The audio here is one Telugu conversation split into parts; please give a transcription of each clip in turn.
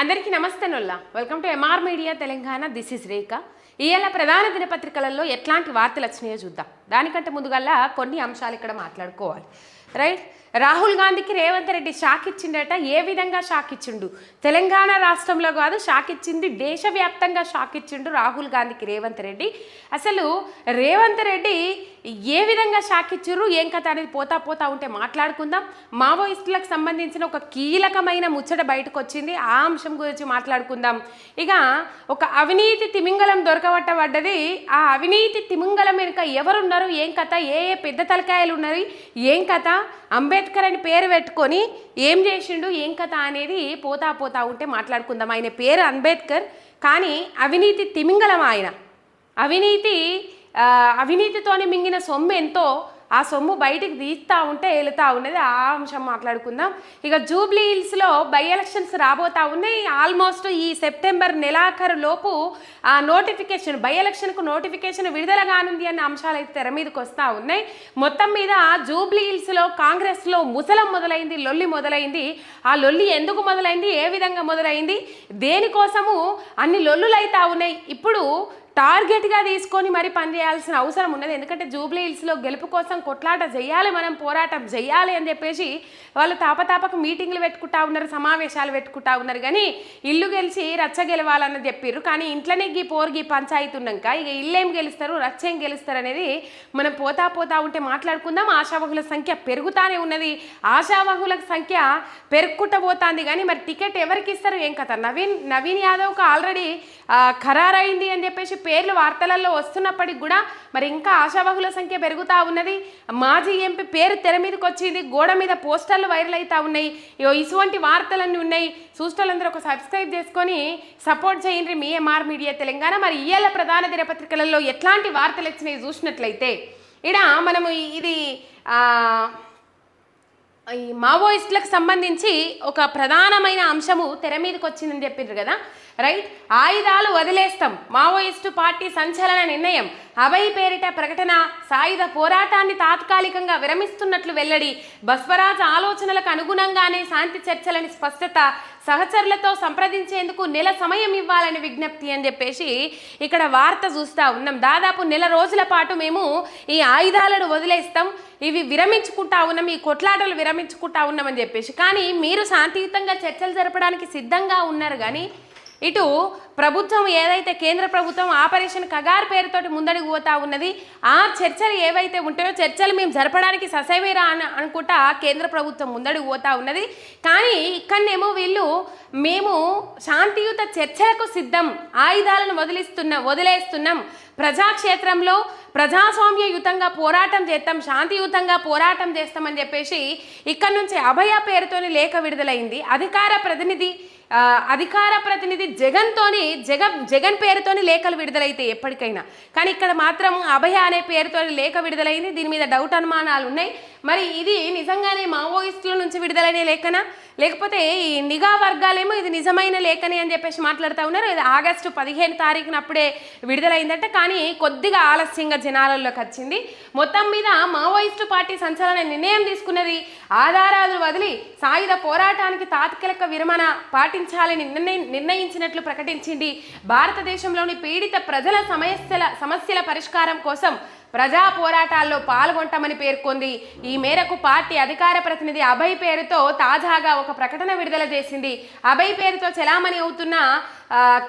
అందరికీ నమస్తే నొల్లా. Welcome to MR Media Telangana this is Rekha ఇవాళ ప్రధాన దినపత్రికలలో ఎట్లాంటి వార్తలు వచ్చినాయో చూద్దాం. దానికంటే ముందుగల్లా కొన్ని అంశాలు ఇక్కడ మాట్లాడుకోవాలి. రైట్ రాహుల్ గాంధీకి రేవంత్ రెడ్డి షాక్ ఇచ్చిండట ఏ విధంగా షాక్ ఇచ్చిండు? తెలంగాణ రాష్ట్రంలో కాదు షాక్ ఇచ్చింది దేశవ్యాప్తంగా షాక్ ఇచ్చిండు రాహుల్ గాంధీకి రేవంత్ రెడ్డి. అసలు రేవంత్ రెడ్డి ఏ విధంగా షాక్ ఇచ్చిర్రు ఏం కథ అనేది పోతా పోతా ఉంటే మాట్లాడుకుందాం. మావోయిస్టులకు సంబంధించిన ఒక కీలకమైన ముచ్చట బయటకు వచ్చింది ఆ అంశం గురించి మాట్లాడుకుందాం. ఇక ఒక అవినీతి తిమింగలం దొరకబట్టబడ్డది. ఆ అవినీతి తిమింగలం వెనుక ఎవరున్నారు? ఏం కథ? ఏ ఏ పెద్ద తలకాయలు ఉన్నాయి ఏం కథ? అంబేద్కర్ అంబేద్కర్ అని పేరు పెట్టుకొని ఏం చేసిండు ఏం కథ అనేది పోతా పోతా ఉంటే మాట్లాడుకుందాం. ఆయన పేరు అంబేద్కర్ కానీ అవినీతి తిమింగలం ఆయన. అవినీతి ఆ, అవినీతితోని మింగిన సొమ్ము ఎంతో ఆ సొమ్ము బయటికి తీస్తూ ఉంటే వెళుతూ ఉన్నది. ఆ అంశం మాట్లాడుకుందాం. ఇక జూబ్లీ హిల్స్లో బై ఎలక్షన్స్ రాబోతా ఉన్నాయి. ఆల్మోస్ట్ ఈ సెప్టెంబర్ నెలాఖరు లోపు ఆ నోటిఫికేషన్ బై ఎలక్షన్కు నోటిఫికేషన్ విడుదల కానుంది అన్న అంశాలు అయితే తెర మీదకి వస్తూ ఉన్నాయి. మొత్తం మీద జూబ్లీ హిల్స్లో కాంగ్రెస్లో ముసలం మొదలైంది లొల్లి మొదలైంది. ఆ లొల్లి ఎందుకు మొదలైంది? ఏ విధంగా మొదలైంది? దేనికోసము అన్ని లొల్లులు అవుతా ఉన్నాయి. ఇప్పుడు టార్గెట్గా తీసుకొని మరి పనిచేయాల్సిన అవసరం ఉన్నది. ఎందుకంటే జూబ్లీ హిల్స్లో గెలుపు కోసం కొట్లాట చేయాలి మనం పోరాటం చేయాలి అని చెప్పేసి వాళ్ళు తాపతాపకు మీటింగ్లు పెట్టుకుంటా ఉన్నారు సమావేశాలు పెట్టుకుంటా ఉన్నారు. కానీ ఇల్లు గెలిచి రచ్చ గెలవాలని చెప్పారు కానీ ఇంట్లోనే గీ పోరుగి పంచాయతీ ఉన్నాక ఇక ఇల్లేం గెలుస్తారు రచ్చ ఏం గెలుస్తారు అనేది మనం పోతా పోతా ఉంటే మాట్లాడుకుందాం. ఆశావహుల సంఖ్య పెరుగుతానే ఉన్నది. ఆశావహుల సంఖ్య పెరుగుకుంటూ పోతుంది. కానీ మరి టికెట్ ఎవరికి ఇస్తారు? ఏం కథ? నవీన్ నవీన్ యాదవ్కి ఆల్రెడీ ఖరారైంది అని చెప్పేసి పేర్లు వార్తలలో వస్తున్నప్పటికి కూడా మరి ఇంకా ఆశావహుల సంఖ్య పెరుగుతూ ఉన్నది. మాజీ ఎంపీ పేరు తెర మీదకి వచ్చింది గోడ మీద పోస్టర్లు వైరల్ అవుతూ ఉన్నాయి. ఇగో ఇటువంటి వార్తలన్నీ ఉన్నాయి. చూసేవాళ్ళందరూ ఒక సబ్స్క్రైబ్ చేసుకొని సపోర్ట్ చేయండి. మీ ఎంఆర్ మీడియా తెలంగాణ. మరి ఇయ్యాల ప్రధాన దినపత్రికలలో ఎట్లాంటి వార్తలు వచ్చినాయి చూసినట్లయితే ఇడ మనము ఇది ఈ మావోయిస్టులకు సంబంధించి ఒక ప్రధానమైన అంశము తెర మీదకి వచ్చిందని చెప్పిండ్రు కదా. రైట్? ఆయుధాలు వదిలేస్తాం. మావోయిస్టు పార్టీ సంచలన నిర్ణయం. అభయ్ పేరిట ప్రకటన సాయుధ పోరాటాన్ని తాత్కాలికంగా విరమిస్తున్నట్లు వెల్లడి బస్వరాజ్ ఆలోచనలకు అనుగుణంగానే శాంతి చర్చలని స్పష్టత సహచరులతో సంప్రదించేందుకు నెల సమయం ఇవ్వాలని విజ్ఞప్తి అని చెప్పేసి ఇక్కడ వార్త చూస్తూ ఉన్నాం. దాదాపు నెల రోజుల పాటు మేము ఈ ఆయుధాలను వదిలేస్తాం. ఇవి విరమించుకుంటా ఉన్నాం. ఈ కొట్లాటలు విరమించుకుంటా ఉన్నామని చెప్పేసి. కానీ మీరు శాంతియుతంగా చర్చలు జరపడానికి సిద్ధంగా ఉన్నారు కానీ ఇటు ప్రభుత్వం ఏదైతే కేంద్ర ప్రభుత్వం ఆపరేషన్ కగార్ పేరుతోటి ముందడుగు పోతా ఉన్నది ఆ చర్చలు ఏవైతే ఉంటాయో చర్చలు మేము జరపడానికి ససైవేరా అని అనుకుంటా కేంద్ర ప్రభుత్వం ముందడుగు పోతా ఉన్నది. కానీ ఇక్కడనేమో వీళ్ళు మేము శాంతియుత చర్చలకు సిద్ధం ఆయుధాలను వదిలిస్తున్నాం వదిలేస్తున్నాం. ప్రజాక్షేత్రంలో ప్రజాస్వామ్యయుతంగా పోరాటం చేస్తాం శాంతియుతంగా పోరాటం చేస్తామని చెప్పేసి ఇక్కడ నుంచి అభయ పేరుతోని లేఖ విడుదలైంది. అధికార ప్రతినిధి అధికార ప్రతినిధి జగన్తోని జగన్ జగన్ పేరుతోని లేఖలు విడుదలైతే ఎప్పటికైనా. కానీ ఇక్కడ మాత్రం అభయ అనే పేరుతోని లేఖ విడుదలైంది. దీని మీద డౌట్ అనుమానాలు ఉన్నాయి మరి ఇది నిజంగానే మావోయిస్టుల నుంచి విడుదలైన లేఖనా? లేకపోతే ఈ నిఘా వర్గాలేమో ఇది నిజమైన లేఖని అని చెప్పేసి మాట్లాడుతూ ఉన్నారు. ఇది ఆగస్టు పదిహేను తారీఖున అప్పుడే విడుదలైందట. కానీ కొద్దిగా ఆలస్యంగా జనాలలోకి వచ్చింది. మొత్తం మీద మావోయిస్టు పార్టీ సంచలన నిర్ణయం తీసుకున్నది ఆధారాలు వదిలి సాయుధ పోరాటానికి తాత్కాలిక విరమణ పాటించాలని నిర్ణయం నిర్ణయించినట్లు ప్రకటించింది. భారతదేశంలోని పీడిత ప్రజల సమస్యల సమస్యల పరిష్కారం కోసం ప్రజా పోరాటాల్లో పాల్గొంటామని పేర్కొంది. ఈ మేరకు పార్టీ అధికార ప్రతినిధి అభయ్ పేరుతో తాజాగా ఒక ప్రకటన విడుదల చేసింది. అభయ్ పేరుతో చలామణి అవుతున్న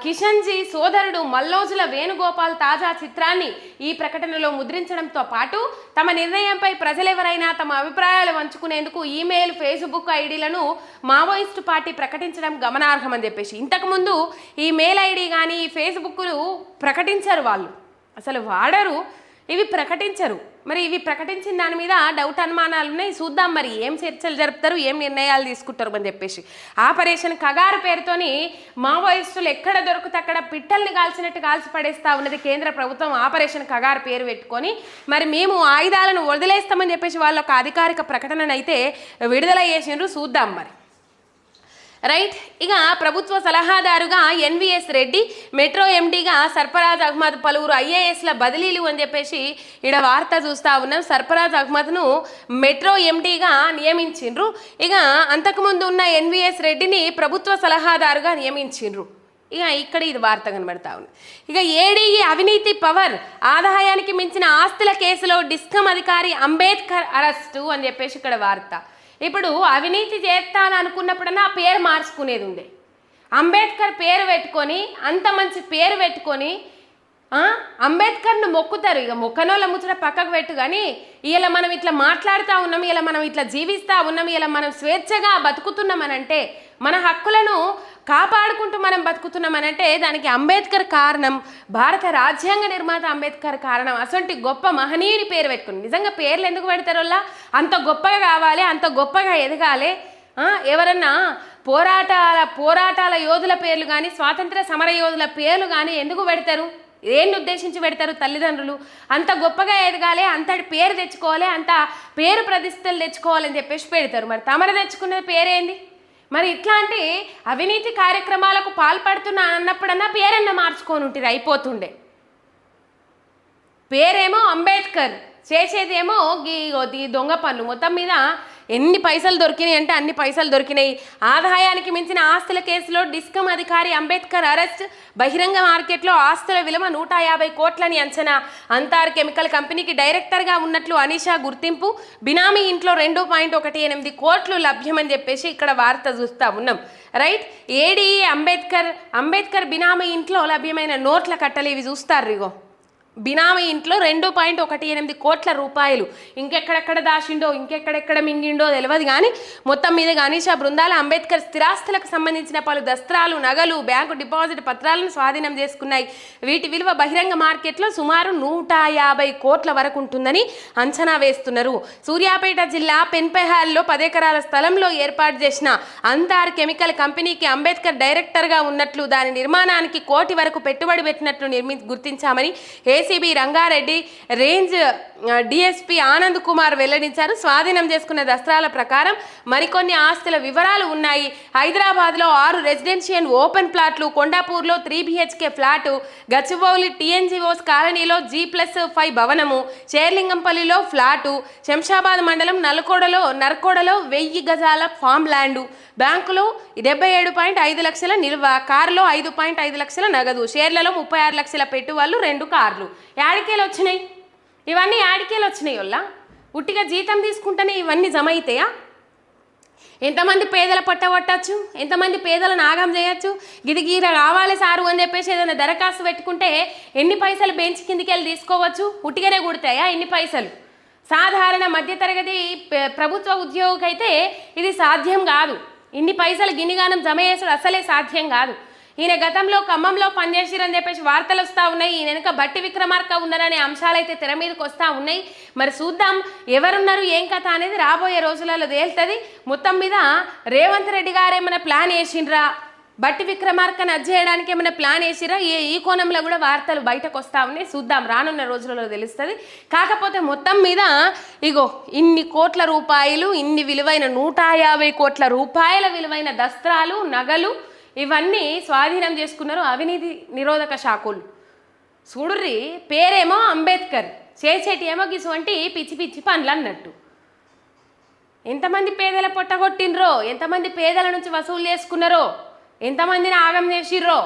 కిషన్జీ సోదరుడు మల్లోజుల వేణుగోపాల్ తాజా చిత్రాన్ని ఈ ప్రకటనలో ముద్రించడంతో పాటు తమ నిర్ణయంపై ప్రజలెవరైనా తమ అభిప్రాయాలు పంచుకునేందుకు ఈమెయిల్ ఫేస్బుక్ ఐడీలను మావోయిస్టు పార్టీ ప్రకటించడం గమనార్హమని చెప్పేసి. ఇంతకుముందు ఈ మెయిల్ ఐడి కానీ ఈ ఫేస్బుక్లు ప్రకటించరు వాళ్ళు. అసలు వాడరు. ఇవి ప్రకటించరు. మరి ఇవి ప్రకటించిన దాని మీద డౌట్ అనుమానాలు ఉన్నాయి. చూద్దాం మరి ఏం చర్చలు జరుపుతారు ఏం నిర్ణయాలు తీసుకుంటారు అని చెప్పేసి. ఆపరేషన్ కగారు పేరుతోని మావోయిస్టులు ఎక్కడ దొరికితే అక్కడ పిట్టల్ని కాల్చినట్టు కాల్చి పడేస్తా ఉన్నది కేంద్ర ప్రభుత్వం. ఆపరేషన్ కగారు పేరు పెట్టుకొని మరి మేము ఆయుధాలను వదిలేస్తామని చెప్పేసి వాళ్ళ ఒక అధికారిక ప్రకటనను అయితే విడుదల చేసిండ్రు. చూద్దాం మరి. రైట్ ఇక ప్రభుత్వ సలహాదారుగా ఎన్విఎస్ రెడ్డి మెట్రో ఎండీగా సర్ఫరాజ్ అహ్మద్ పలువురు ఐఏఎస్ల బదిలీలు అని చెప్పేసి ఇక్కడ వార్త చూస్తా ఉన్నాం. సర్ఫరాజ్ అహ్మద్ను మెట్రో ఎండీగా నియమించిండ్రు. ఇక అంతకుముందు ఉన్న ఎన్విఎస్ రెడ్డిని ప్రభుత్వ సలహాదారుగా నియమించిండ్రు. ఇక ఇక్కడ ఇది వార్త కనబడతా ఉంది. ఇక ఏడీఈ అవినీతి పవర్ ఆదాయానికి మించిన ఆస్తుల కేసులో డిస్కమ్ అధికారి అంబేద్కర్ అరెస్టు అని చెప్పేసి ఇక్కడ వార్త. ఇప్పుడు అవినీతి చేస్తాను అనుకున్నప్పుడన్నా ఆ పేరు మార్చుకునేది ఉండే అంబేద్కర్ పేరు పెట్టుకొని అంత మంచి పేరు పెట్టుకొని అంబేద్కర్ను మొక్కుతారు. ఇక మొక్కనోళ్ళ ముచ్చట పక్కకు పెట్టు కానీ ఇలా మనం ఇట్లా మాట్లాడుతూ ఉన్నాం ఇలా మనం ఇట్లా జీవిస్తూ ఉన్నాం ఇలా మనం స్వేచ్ఛగా బతుకుతున్నామనంటే మన హక్కులను కాపాడుకుంటూ మనం బతుకుతున్నామనంటే దానికి అంబేద్కర్ కారణం భారత రాజ్యాంగ నిర్మాత అంబేద్కర్ కారణం. అసొంటి గొప్ప మహనీయుని పేరు పెట్టుకుని. నిజంగా పేర్లు ఎందుకు పెడతారు అంత గొప్పగా కావాలి అంత గొప్పగా ఎదగాలి. ఎవరన్నా పోరాటాల పోరాటాల యోధుల పేర్లు కానీ స్వాతంత్ర సమర యోధుల పేర్లు కానీ ఎందుకు పెడతారు? ఏం ఉద్దేశించి పెడతారు తల్లిదండ్రులు? అంత గొప్పగా ఎదగాలి అంతటి పేరు తెచ్చుకోవాలి అంత పేరు ప్రతిష్టలు తెచ్చుకోవాలని చెప్పేసి పెడతారు. మరి తమరు తెచ్చుకున్నది పేరేంది? మరి ఇట్లాంటి అవినీతి కార్యక్రమాలకు పాల్పడుతున్నా అన్నప్పుడన్నా పేరన్నా మార్చుకొని ఉంటుంది అయిపోతుండే. పేరేమో అంబేద్కర్ చేసేదేమో గీ ఈ దొంగ పనులు మొత్తం మీద ఎన్ని పైసలు దొరికినాయి అంటే అన్ని పైసలు దొరికినాయి. ఆదాయానికి మించిన ఆస్తుల కేసులో డిస్కమ్ అధికారి అంబేద్కర్ అరెస్ట్. బహిరంగ మార్కెట్లో ఆస్తుల విలువ నూట యాభై కోట్లని అంచనా. అంతార్ కెమికల్ కంపెనీకి డైరెక్టర్గా ఉన్నట్లు అనీషా గుర్తింపు. బినామీ ఇంట్లో రెండు పాయింట్ ఒకటి ఎనిమిది కోట్లు లభ్యమని చెప్పేసి ఇక్కడ వార్త చూస్తా ఉన్నాం. రైట్? ఏడీఈ అంబేద్కర్ అంబేద్కర్ బినామీ ఇంట్లో లభ్యమైన నోట్ల కట్టలు ఇవి చూస్తారు ఇగో. బినామీ ఇంట్లో రెండు పాయింట్ ఒకటి ఎనిమిది కోట్ల రూపాయలు. ఇంకెక్కడెక్కడ దాచిండో ఇంకెక్కడెక్కడ మింగిండో తెలియదు కానీ మొత్తం మీద గణేష బృందాల అంబేద్కర్ స్థిరాస్తులకు సంబంధించిన పలు దస్త్రాలు నగలు బ్యాంకు డిపాజిట్ పత్రాలను స్వాధీనం చేసుకున్నాయి. వీటి విలువ బహిరంగ మార్కెట్లో సుమారు నూట యాభై కోట్ల వరకు ఉంటుందని అంచనా వేస్తున్నారు. సూర్యాపేట జిల్లా పెన్పెహాల్లో పదెకరాల స్థలంలో ఏర్పాటు చేసిన అంతార్ కెమికల్ కంపెనీకి అంబేద్కర్ డైరెక్టర్గా ఉన్నట్లు దాని నిర్మాణానికి కోటి వరకు పెట్టుబడి పెట్టినట్లు నిర్మి గుర్తించామని ACB Rangareddy range DSP Anand Kumar వెల్లడించారు. స్వాధీనం చేసుకున్న దస్త్రాల ప్రకారం మరికొన్ని ఆస్తుల వివరాలు ఉన్నాయి. హైదరాబాద్లో ఆరు రెసిడెన్షియల్ ఓపెన్ ప్లాట్లు కొండాపూర్లో three BHK flat Gachibowli TNGOs కాలనీలో జీ ప్లస్ ఫైవ్ భవనము చేర్లింగంపల్లిలో ఫ్లాటు శంషాబాద్ మండలం నల్కోడలో నర్కోడలో వెయ్యి గజాల ఫామ్ ల్యాండు. బ్యాంకులో డెబ్బై ఏడు పాయింట్ ఐదు లక్షల నిల్వ కారులో ఐదు పాయింట్ ఐదు లక్షల నగదు షేర్లలో ముప్పై ఆరు లక్షల పెట్టువాళ్ళు రెండు కార్లు. యాడికేలు వచ్చినాయి? ఇవన్నీ యాడికేలు వచ్చినాయి వల్ల ఉట్టిగా జీతం తీసుకుంటేనే ఇవన్నీ జమ అవుతాయా ఎంతమంది పేదల పట్టబట్టచ్చు ఎంతమంది పేదలను నాగం చేయొచ్చు? గిది గీర కావాలి సారు అని చెప్పేసి ఏదైనా దరఖాస్తు పెట్టుకుంటే ఎన్ని పైసలు బెంచ్ కిందికి వెళ్ళి తీసుకోవచ్చు? ఉట్టిగానే కుడతాయా ఎన్ని పైసలు? సాధారణ మధ్యతరగతి ప్రభుత్వ ఉద్యోగికైతే ఇది సాధ్యం కాదు. ఇన్ని పైసలు గిన్నిగానం జమ చేసుడు అసలే సాధ్యం కాదు. ఈయన గతంలో ఖమ్మంలో పనిచేసిరని చెప్పేసి వార్తలు వస్తూ ఉన్నాయి. ఈయన వెనుక బట్టి విక్రమార్క ఉన్నారనే అంశాలు అయితే తెర మీదకి వస్తూ ఉన్నాయి. మరి చూద్దాం ఎవరున్నారు ఏం కథ అనేది రాబోయే రోజులలో తేలుతుంది. మొత్తం మీద రేవంత్ రెడ్డి గారు ఏమైనా ప్లాన్ వేసిండ్రా? బట్టి విక్రమార్కను అజ్జేయడానికి ఏమైనా ప్లాన్ వేసిరా? ఈ ఈ కోణంలో కూడా వార్తలు బయటకు వస్తూ ఉన్నాయి. చూద్దాం రానున్న రోజులలో తెలుస్తుంది. కాకపోతే మొత్తం మీద ఇగో ఇన్ని కోట్ల రూపాయలు ఇన్ని విలువైన నూట యాభై కోట్ల రూపాయల విలువైన దస్త్రాలు నగలు ఇవన్నీ స్వాధీనం చేసుకున్నారు అవినీతి నిరోధక శాఖలు. చూడుర్రి పేరేమో అంబేద్కర్ చేసేటి ఏమో గిసువంటి పిచ్చి పిచ్చి పనులు అన్నట్టు ఎంతమంది పేదల పొట్టగొట్టినరో ఎంతమంది పేదల నుంచి వసూలు చేసుకున్నారో ఎంతమందిని ఆగం చేసిర్రో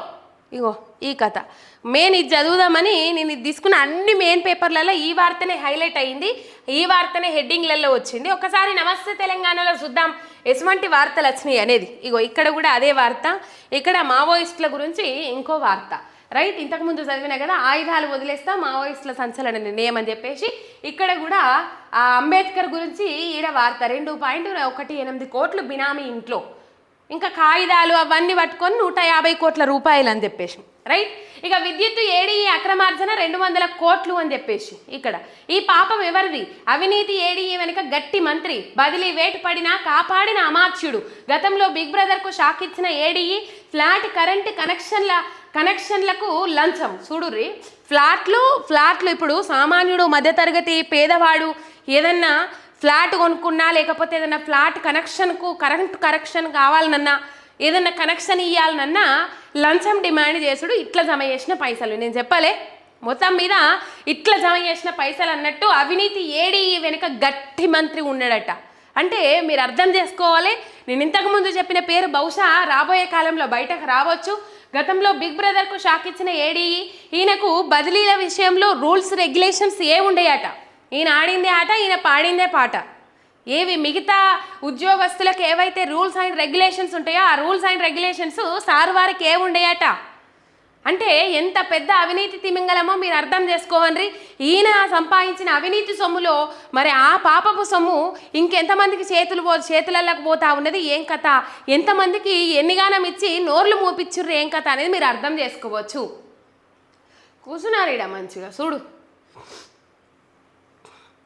ఇగో ఈ కథ. మెయిన్ ఇది చదువుదామని నేను ఇది తీసుకున్న అన్ని మెయిన్ పేపర్లలో ఈ వార్తనే హైలైట్ అయింది. ఈ వార్తనే హెడ్డింగ్లలో వచ్చింది. ఒకసారి నమస్తే తెలంగాణలో చూద్దాం. ఎటువంటి వార్తలు వచ్చినాయి అనేది. ఇగో ఇక్కడ కూడా అదే వార్త. ఇక్కడ మావోయిస్టుల గురించి ఇంకో వార్త. రైట్? ఇంతకుముందు చదివినా కదా ఆయుధాలు వదిలేస్తా మావోయిస్టుల సంచలన నిర్ణయం అని చెప్పేసి ఇక్కడ కూడా ఆ అంబేద్కర్ గురించి ఈడ వార్త. రెండు పాయింట్ ఒకటి ఎనిమిది కోట్లు బినామీ ఇంట్లో. ఇంకా కాగితాలు అవన్నీ పట్టుకొని నూట యాభై కోట్ల రూపాయలు అని చెప్పేసి. రైట్ ఇక విద్యుత్తు ఏడి అక్రమార్జన రెండు వందల కోట్లు అని చెప్పేసి ఇక్కడ. ఈ పాపం ఎవరిది? అవినీతి ఏడి వెనుక గట్టి మంత్రి. బదిలీ వేటు పడినా కాపాడిన అమాత్యుడు. గతంలో బిగ్ బ్రదర్కు షాక్ ఇచ్చిన ఏడీఈ ఫ్లాట్ కరెంట్ కనెక్షన్ల కనెక్షన్లకు లంచం. చూడుర్రి ఫ్లాట్లు ఫ్లాట్లు ఇప్పుడు సామాన్యుడు మధ్యతరగతి పేదవాడు ఏదన్నా ఫ్లాట్ కొనుక్కున్నా లేకపోతే ఏదైనా ఫ్లాట్ కనెక్షన్కు కరెంట్ కనెక్షన్ కావాలనన్నా ఏదైనా కనెక్షన్ ఇవ్వాలనన్నా లంచం డిమాండ్ చేసుడు ఇట్లా జమ చేసిన పైసలు. నేను చెప్పలే మొత్తం మీద ఇట్లా జమ చేసిన పైసలు అన్నట్టు అవినీతి ఏడి వెనుక గట్టి మంత్రి ఉన్నాడట. అంటే మీరు అర్థం చేసుకోవాలి నేను ఇంతకుముందు చెప్పిన పేరు బహుశా రాబోయే కాలంలో బయటకు రావచ్చు. గతంలో బిగ్ బ్రదర్కు షాక్ ఇచ్చిన ఏడీ ఈయనకు బదిలీల విషయంలో రూల్స్ రెగ్యులేషన్స్ ఏ ఉండేయట ఈయన ఆడిందే ఆట ఈయన పాడిందే పాట. ఏవి మిగతా ఉద్యోగస్తులకు ఏవైతే రూల్స్ అండ్ రెగ్యులేషన్స్ ఉంటాయో ఆ రూల్స్ అండ్ రెగ్యులేషన్స్ సార్ వారికి ఏముండేయట అంటే ఎంత పెద్ద అవినీతి తిమింగలమో మీరు అర్థం చేసుకోవండి ఈయన సంపాదించిన అవినీతి సొమ్ములో మరి ఆ పాపపు సొమ్ము ఇంకెంతమందికి చేతులు పో చేతులలోకి పోతా ఉన్నది? ఏం కథ? ఎంతమందికి ఎన్నిగానం ఇచ్చి నోర్లు మూపిచ్చుర్రు ఏం కథ అనేది మీరు అర్థం చేసుకోవచ్చు. కూర్చున్నారు ఈడ మంచిగా? చూడు.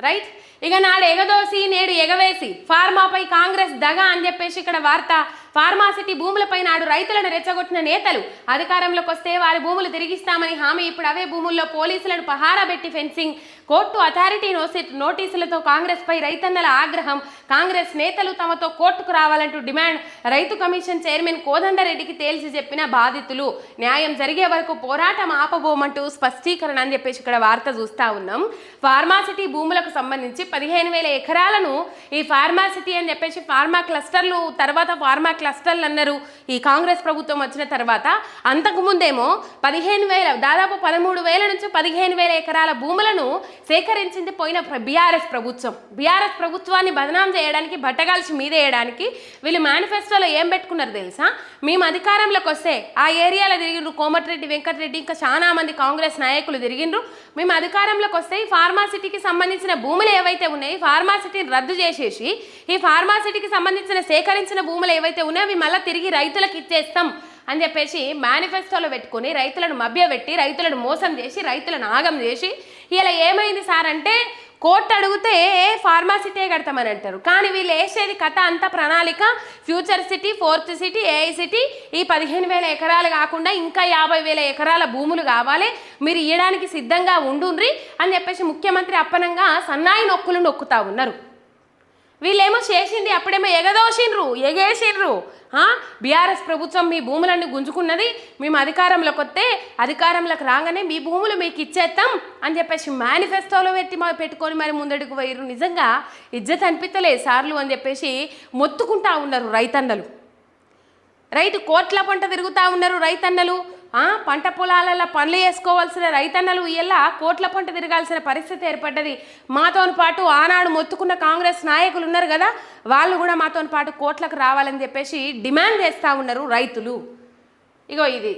రైట్ ఇక నాడు ఎగదోసి నేడు ఎగవేసి. ఫార్మాపై కాంగ్రెస్ దగ అని చెప్పేసి ఇక్కడ వార్త. ఫార్మాసిటీ భూములపై నాడు రైతులను రెచ్చగొట్టిన నేతలు. అధికారంలోకి వస్తే వారి భూములు తిరిగిస్తామని హామీ ఇప్పుడు అవే భూముల్లో పోలీసులను పహారా పెట్టి ఫెన్సింగ్. కోర్టు అథారిటీ నోసి- నోటీసులతో కాంగ్రెస్ పై రైతన్నల ఆగ్రహం. కాంగ్రెస్ నేతలు తమతో కోర్టుకు రావాలంటూ డిమాండ్. రైతు కమిషన్ చైర్మన్ కోదండరెడ్డికి తేల్చి చెప్పిన బాధితులు. న్యాయం జరిగే వరకు పోరాటం ఆపబోమంటూ స్పష్టీకరణ అని చెప్పేసి ఇక్కడ వార్త చూస్తా ఉన్నాం. ఫార్మాసిటీ భూములకు సంబంధించి పదిహేను వేల ఎకరాలను ఈ ఫార్మాసిటీ అని చెప్పేసి ఫార్మా క్లస్టర్లు తర్వాత ఫార్మా క్లస్టర్లు అన్నారు. ఈ కాంగ్రెస్ ప్రభుత్వం వచ్చిన తర్వాత అంతకు ముందేమో పదిహేను వేల దాదాపు పదమూడు వేల నుంచి పదిహేను వేల ఎకరాల భూములను సేకరించింది పోయిన బీఆర్ఎస్ ప్రభుత్వం. బీఆర్ఎస్ ప్రభుత్వాన్ని బదనాం చేయడానికి బట్టగాల్చి మీదేయడానికి వీళ్ళు మేనిఫెస్టోలో ఏం పెట్టుకున్నారు తెలుసా? మేము అధికారంలోకి వస్తే ఆ ఏరియాలో తిరిగిండ్రు కోమటిరెడ్డి వెంకటరెడ్డి ఇంకా చాలా మంది కాంగ్రెస్ నాయకులు తిరిగిండ్రు. మేము అధికారంలోకి వస్తే ఈ ఫార్మాసిటీకి సంబంధించిన భూములు ఏవైతే ఉన్నాయి ఫార్మాసిటీని రద్దు చేసేసి ఈ ఫార్మాసిటీకి సంబంధించిన సేకరించిన భూములు ఏవైతే ఉన్నాయో అవి మళ్ళీ తిరిగి రైతులకు ఇచ్చేస్తాం అని చెప్పేసి మేనిఫెస్టోలో పెట్టుకొని రైతులను మభ్యపెట్టి రైతులను మోసం చేసి రైతులను ఆగం చేసి ఇలా ఏమైంది సార్ అంటే కోర్టు అడిగితే ఫార్మాసిటీ కడతామని అంటారు. కానీ వీళ్ళు వేసేది కథ అంతా ప్రణాళిక future city fourth city AI city ఈ పదిహేను వేల ఎకరాలు కాకుండా ఇంకా యాభై వేల ఎకరాల భూములు కావాలి మీరు ఇవ్వడానికి సిద్ధంగా ఉండుండ్రి అని చెప్పేసి ముఖ్యమంత్రి అప్పనంగా సన్నాయి నొక్కులు నొక్కుతా ఉన్నారు. వీళ్ళేమో చేసింది అప్పుడేమో ఎగదోసిండ్రు ఎగేసిండ్రు. బీఆర్ఎస్ ప్రభుత్వం మీ భూములన్నీ గుంజుకున్నది మేము అధికారంలోకి వస్తే అధికారంలోకి రాగానే మీ భూములు మీకు ఇచ్చేస్తాం అని చెప్పేసి మేనిఫెస్టోలో పెట్టి మా పెట్టుకొని మరి ముందడుగు పోయిర్రు నిజంగా ఇజ్జత్ అనిపించలే సార్లు అని చెప్పేసి మొత్తుకుంటా ఉన్నారు రైతన్నలు. రైతు కోట్ల పంట తిరుగుతూ ఉన్నారు రైతన్నలు. పంట పొలాలలో పనులు చేసుకోవాల్సిన రైతన్నలు ఇలా కోట్ల పంట తిరగాల్సిన పరిస్థితి ఏర్పడ్డది. మాతో పాటు ఆనాడు మొత్తుకున్న కాంగ్రెస్ నాయకులు ఉన్నారు కదా వాళ్ళు కూడా మాతో పాటు కోట్లకు రావాలని చెప్పేసి డిమాండ్ చేస్తూ ఉన్నారు రైతులు. ఇగో ఇది.